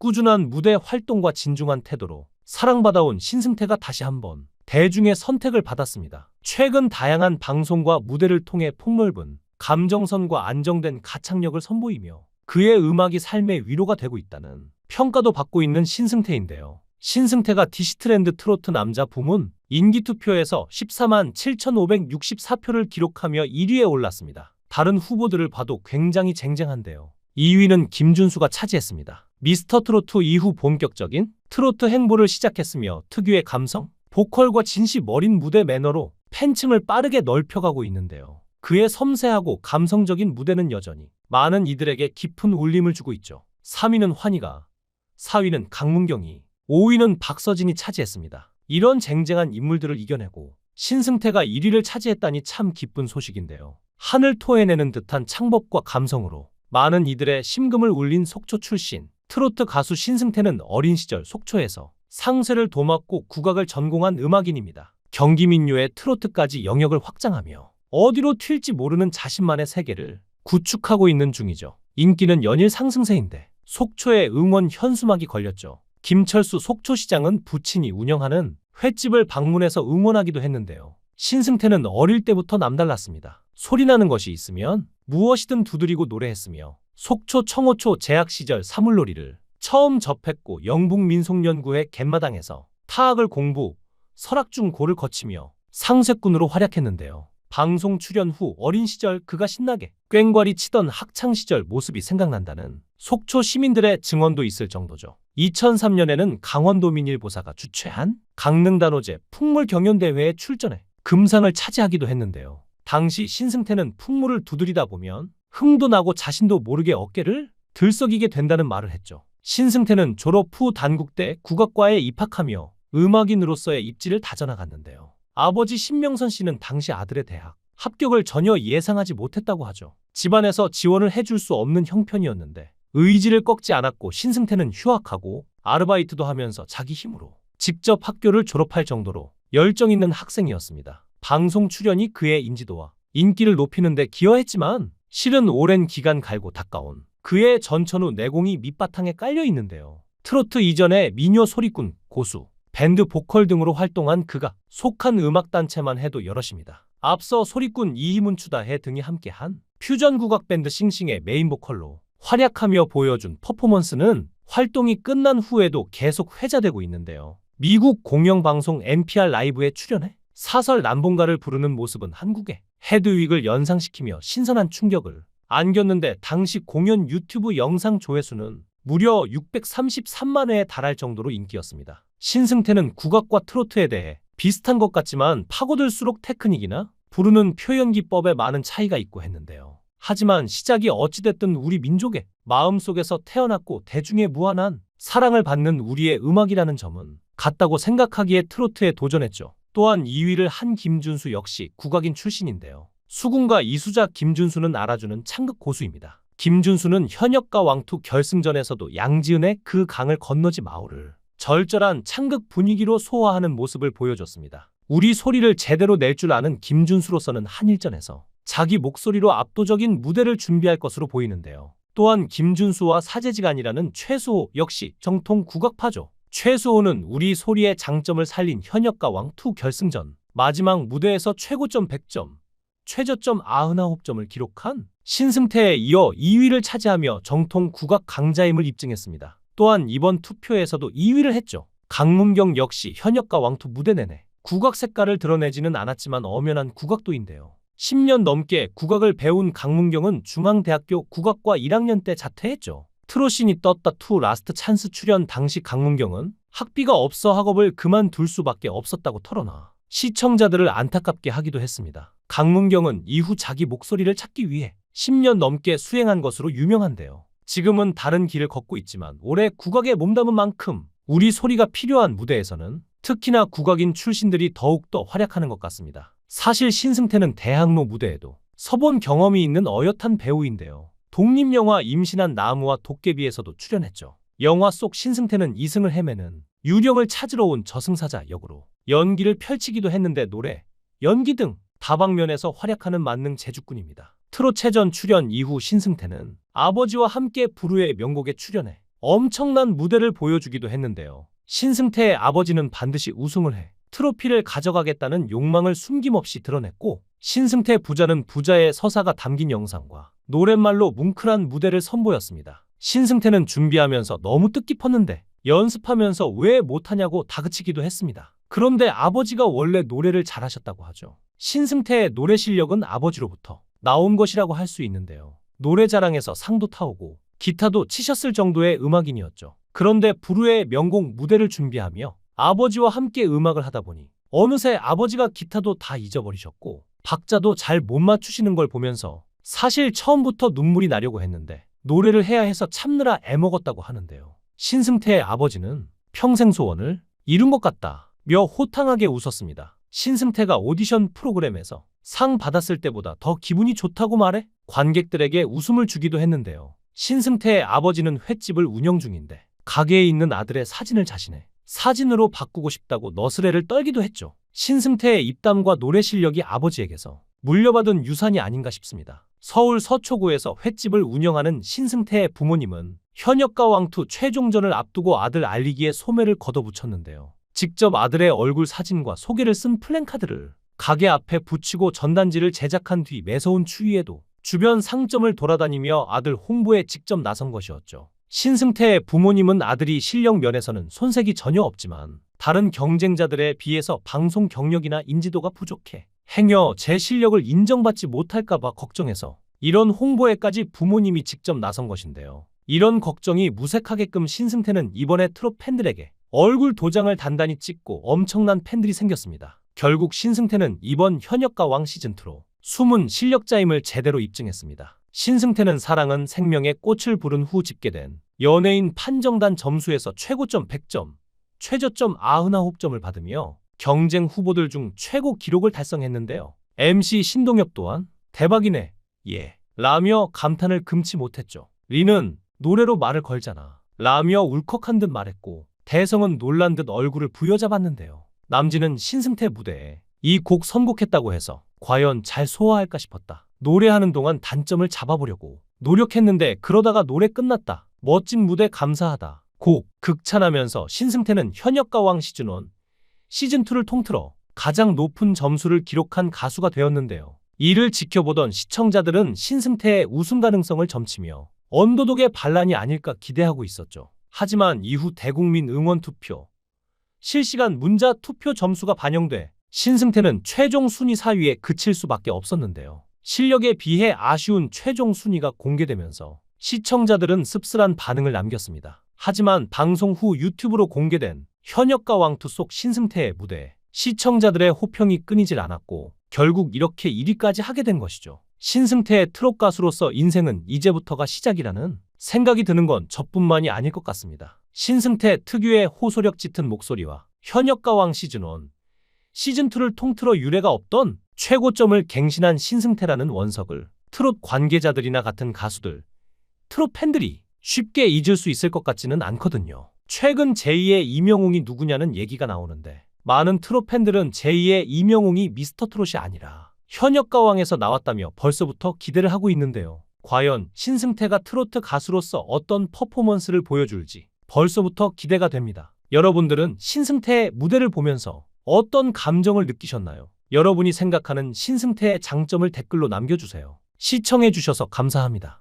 꾸준한 무대 활동과 진중한 태도로 사랑받아온 신승태가 다시 한번 대중의 선택을 받았습니다. 최근 다양한 방송과 무대를 통해 폭넓은 감정선과 안정된 가창력을 선보이며 그의 음악이 삶의 위로가 되고 있다는 평가도 받고 있는 신승태인데요. 신승태가 디시트랜드 트로트 남자 부문 인기 투표에서 14만 7,564표를 기록하며 1위에 올랐습니다. 다른 후보들을 봐도 굉장히 쟁쟁한데요. 2위는 김준수가 차지했습니다. 미스터 트로트 이후 본격적인 트로트 행보를 시작했으며 특유의 감성, 보컬과 진심 어린 무대 매너로 팬층을 빠르게 넓혀가고 있는데요. 그의 섬세하고 감성적인 무대는 여전히 많은 이들에게 깊은 울림을 주고 있죠. 3위는 환희가, 4위는 강문경이, 5위는 박서진이 차지했습니다. 이런 쟁쟁한 인물들을 이겨내고 신승태가 1위를 차지했다니 참 기쁜 소식인데요. 하늘 토해내는 듯한 창법과 감성으로 많은 이들의 심금을 울린 속초 출신 트로트 가수 신승태는 어린 시절 속초에서 상세를 도맡고 국악을 전공한 음악인입니다. 경기 민요의 트로트까지 영역을 확장하며 어디로 튈지 모르는 자신만의 세계를 구축하고 있는 중이죠. 인기는 연일 상승세인데 속초에 응원 현수막이 걸렸죠. 김철수 속초시장은 부친이 운영하는 횟집을 방문해서 응원하기도 했는데요. 신승태는 어릴 때부터 남달랐습니다. 소리나는 것이 있으면 무엇이든 두드리고 노래했으며 속초 청호초 재학 시절 사물놀이를 처음 접했고 영북민속연구회 갯마당에서 타악을 공부, 설악중고를 거치며 상쇄꾼으로 활약했는데요. 방송 출연 후 어린 시절 그가 신나게 꽹과리 치던 학창 시절 모습이 생각난다는 속초 시민들의 증언도 있을 정도죠. 2003년에는 강원도 민일보사가 주최한 강릉단오제 풍물경연대회에 출전해 금상을 차지하기도 했는데요. 당시 신승태는 풍물을 두드리다 보면 흥도 나고 자신도 모르게 어깨를 들썩이게 된다는 말을 했죠. 신승태는 졸업 후 단국대 국악과에 입학하며 음악인으로서의 입지를 다져나갔는데요. 아버지 신명선 씨는 당시 아들의 대학 합격을 전혀 예상하지 못했다고 하죠. 집안에서 지원을 해줄 수 없는 형편이었는데 의지를 꺾지 않았고 신승태는 휴학하고 아르바이트도 하면서 자기 힘으로 직접 학교를 졸업할 정도로 열정 있는 학생이었습니다. 방송 출연이 그의 인지도와 인기를 높이는 데 기여했지만 실은 오랜 기간 갈고 닦아온 그의 전천후 내공이 밑바탕에 깔려 있는데요. 트로트 이전에 미녀 소리꾼, 고수, 밴드 보컬 등으로 활동한 그가 속한 음악단체만 해도 여럿입니다. 앞서 소리꾼 이희문 추다해 등이 함께한 퓨전 국악 밴드 싱싱의 메인 보컬로 활약하며 보여준 퍼포먼스는 활동이 끝난 후에도 계속 회자되고 있는데요. 미국 공영방송 NPR 라이브에 출연해 사설 남봉가를 부르는 모습은 한국의 헤드윅을 연상시키며 신선한 충격을 안겼는데 당시 공연 유튜브 영상 조회수는 무려 633만 회에 달할 정도로 인기였습니다. 신승태는 국악과 트로트에 대해 비슷한 것 같지만 파고들수록 테크닉이나 부르는 표현 기법에 많은 차이가 있고 했는데요. 하지만 시작이 어찌됐든 우리 민족의 마음속에서 태어났고 대중의 무한한 사랑을 받는 우리의 음악이라는 점은 같다고 생각하기에 트로트에 도전했죠. 또한 2위를 한 김준수 역시 국악인 출신인데요. 수군과 이수자 김준수는 알아주는 창극 고수입니다. 김준수는 현역과 왕투 결승전에서도 양지은의 그 강을 건너지 마오를 절절한 창극 분위기로 소화하는 모습을 보여줬습니다. 우리 소리를 제대로 낼 줄 아는 김준수로서는 한일전에서 자기 목소리로 압도적인 무대를 준비할 것으로 보이는데요. 또한 김준수와 사제지간이라는 최수호 역시 정통 국악파죠. 최수호는 우리 소리의 장점을 살린 현역과 왕투 결승전 마지막 무대에서 최고점 100점, 최저점 99점을 기록한 신승태에 이어 2위를 차지하며 정통 국악 강자임을 입증했습니다. 또한 이번 투표에서도 2위를 했죠. 강문경 역시 현역과 왕투 무대 내내 국악 색깔을 드러내지는 않았지만 엄연한 국악도인데요. 10년 넘게 국악을 배운 강문경은 중앙대학교 국악과 1학년 때 자퇴했죠. 트로신이 떴다 투 라스트 찬스 출연 당시 강문경은 학비가 없어 학업을 그만둘 수밖에 없었다고 털어놔 시청자들을 안타깝게 하기도 했습니다. 강문경은 이후 자기 목소리를 찾기 위해 10년 넘게 수행한 것으로 유명한데요. 지금은 다른 길을 걷고 있지만 올해 국악에 몸담은 만큼 우리 소리가 필요한 무대에서는 특히나 국악인 출신들이 더욱더 활약하는 것 같습니다. 사실 신승태는 대학로 무대에도 서본 경험이 있는 어엿한 배우인데요. 독립영화 임신한 나무와 도깨비에서도 출연했죠. 영화 속 신승태는 이승을 헤매는 유령을 찾으러 온 저승사자 역으로 연기를 펼치기도 했는데 노래, 연기 등 다방면에서 활약하는 만능 제주꾼입니다. 트롯체전 출연 이후 신승태는 아버지와 함께 부르의 명곡에 출연해 엄청난 무대를 보여주기도 했는데요. 신승태의 아버지는 반드시 우승을 해 트로피를 가져가겠다는 욕망을 숨김없이 드러냈고 신승태 부자는 부자의 서사가 담긴 영상과 노랫말로 뭉클한 무대를 선보였습니다. 신승태는 준비하면서 너무 뜻깊었는데 연습하면서 왜 못하냐고 다그치기도 했습니다. 그런데 아버지가 원래 노래를 잘하셨다고 하죠. 신승태의 노래 실력은 아버지로부터 나온 것이라고 할 수 있는데요. 노래 자랑에서 상도 타오고 기타도 치셨을 정도의 음악인이었죠. 그런데 불후의 명곡 무대를 준비하며 아버지와 함께 음악을 하다 보니 어느새 아버지가 기타도 다 잊어버리셨고 박자도 잘 못 맞추시는 걸 보면서 사실 처음부터 눈물이 나려고 했는데 노래를 해야 해서 참느라 애먹었다고 하는데요. 신승태의 아버지는 평생 소원을 이룬 것 같다. 며 호탕하게 웃었습니다. 신승태가 오디션 프로그램에서 상 받았을 때보다 더 기분이 좋다고 말해 관객들에게 웃음을 주기도 했는데요. 신승태의 아버지는 횟집을 운영 중인데 가게에 있는 아들의 사진을 자신의 사진으로 바꾸고 싶다고 너스레를 떨기도 했죠. 신승태의 입담과 노래 실력이 아버지에게서 물려받은 유산이 아닌가 싶습니다. 서울 서초구에서 횟집을 운영하는 신승태의 부모님은 현역가 왕투 최종전을 앞두고 아들 알리기에 소매를 걷어붙였는데요. 직접 아들의 얼굴 사진과 소개를 쓴 플랜카드를 가게 앞에 붙이고 전단지를 제작한 뒤 매서운 추위에도 주변 상점을 돌아다니며 아들 홍보에 직접 나선 것이었죠. 신승태의 부모님은 아들이 실력 면에서는 손색이 전혀 없지만 다른 경쟁자들에 비해서 방송 경력이나 인지도가 부족해 행여 제 실력을 인정받지 못할까봐 걱정해서 이런 홍보에까지 부모님이 직접 나선 것인데요. 이런 걱정이 무색하게끔 신승태는 이번에 트롯 팬들에게 얼굴 도장을 단단히 찍고 엄청난 팬들이 생겼습니다. 결국 신승태는 이번 현역가 왕 시즌2로 숨은 실력자임을 제대로 입증했습니다. 신승태는 사랑은 생명의 꽃을 부른 후 집계된 연예인 판정단 점수에서 최고점 100점, 최저점 99점을 받으며 경쟁 후보들 중 최고 기록을 달성했는데요. MC 신동엽 또한 대박이네, 예, 라며 감탄을 금치 못했죠. 리는 노래로 말을 걸잖아. 라며 울컥한 듯 말했고 대성은 놀란 듯 얼굴을 부여잡았는데요. 남진은 신승태 무대에 이 곡 선곡했다고 해서 과연 잘 소화할까 싶었다. 노래하는 동안 단점을 잡아보려고 노력했는데 그러다가 노래 끝났다. 멋진 무대 감사하다. 곡 극찬하면서 신승태는 현역가왕 시즌1, 시즌2를 통틀어 가장 높은 점수를 기록한 가수가 되었는데요. 이를 지켜보던 시청자들은 신승태의 우승 가능성을 점치며 언더독의 반란이 아닐까 기대하고 있었죠. 하지만 이후 대국민 응원 투표, 실시간 문자 투표 점수가 반영돼 신승태는 최종 순위 4위에 그칠 수밖에 없었는데요. 실력에 비해 아쉬운 최종 순위가 공개되면서 시청자들은 씁쓸한 반응을 남겼습니다. 하지만 방송 후 유튜브로 공개된 현역가 왕투 속 신승태의 무대에 시청자들의 호평이 끊이질 않았고 결국 이렇게 1위까지 하게 된 것이죠. 신승태의 트롯 가수로서 인생은 이제부터가 시작이라는 생각이 드는 건 저뿐만이 아닐 것 같습니다. 신승태 특유의 호소력 짙은 목소리와 현역가왕 시즌1, 시즌2를 통틀어 유례가 없던 최고점을 갱신한 신승태라는 원석을 트롯 관계자들이나 같은 가수들, 트롯 팬들이 쉽게 잊을 수 있을 것 같지는 않거든요. 최근 제2의 이명웅이 누구냐는 얘기가 나오는데 많은 트롯 팬들은 제2의 이명웅이 미스터 트롯이 아니라 현역 가왕에서 나왔다며 벌써부터 기대를 하고 있는데요. 과연 신승태가 트로트 가수로서 어떤 퍼포먼스를 보여줄지 벌써부터 기대가 됩니다. 여러분들은 신승태의 무대를 보면서 어떤 감정을 느끼셨나요? 여러분이 생각하는 신승태의 장점을 댓글로 남겨주세요. 시청해주셔서 감사합니다.